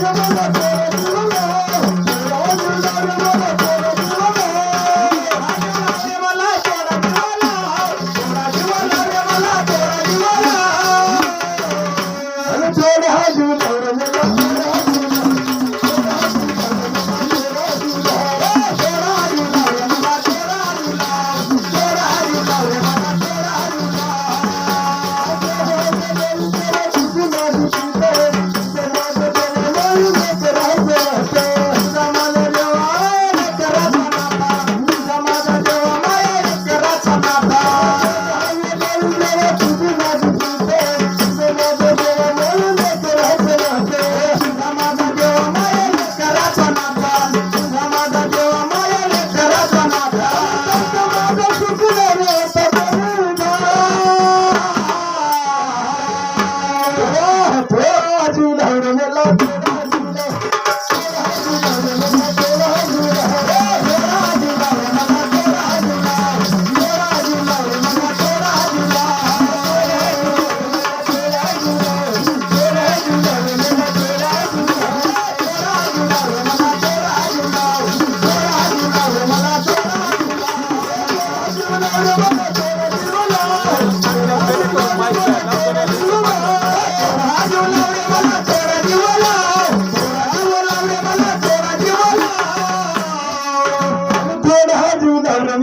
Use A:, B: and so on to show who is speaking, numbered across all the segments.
A: Hallelujah.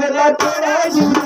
A: Mangala Pura you.